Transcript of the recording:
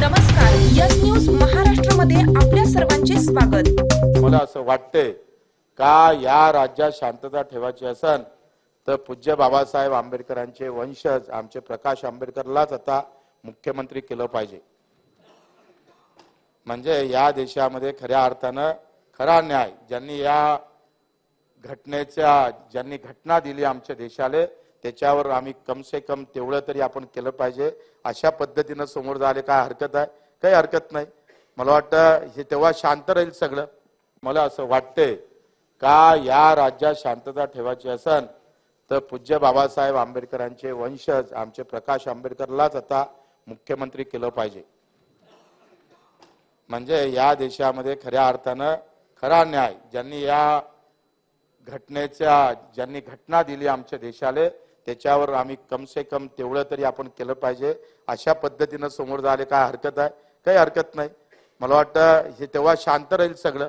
नमस्कार yes news महाराष्ट्रामध्ये आपल्या सर्वांचे स्वागत. मला असं वाटतंय का या राज्यात शांतता ठेवायची असन तर पूज्य बाबासाहेब आंबेडकरांचे वंशज आमचे प्रकाश आंबेडकरलाच आता मुख्यमंत्री केलं पाहिजे. म्हणजे या देशामध्ये खऱ्या अर्थानं खरा न्याय ज्यांनी या घटनेच्या ज्यांनी घटना दिली आमच्या देशाले त्याच्यावर आम्ही कम से कम तेवढं तरी आपण केलं पाहिजे. अशा पद्धतीनं समोर झाले काय हरकत आहे? काही हरकत नाही. मला वाटतं हे तेव्हा शांत राहील सगळं. मला असं वाटते का या राज्यात शांतता ठेवायची असन? तर पूज्य बाबासाहेब आंबेडकरांचे वंशज आमचे प्रकाश आंबेडकरलाच आता मुख्यमंत्री केलं पाहिजे. म्हणजे या देशामध्ये खऱ्या अर्थानं खरा न्याय ज्यांनी या घटनेच्या ज्यांनी घटना दिली आमच्या देशाला त्याच्यावर आम्ही कमसे कम तेवढं तरी आपण केलं पाहिजे. अशा पद्धतीनं समोर झाले काय हरकत आहे? काही हरकत नाही. मला वाटतं हे तेव्हा शांत राहील सगळं.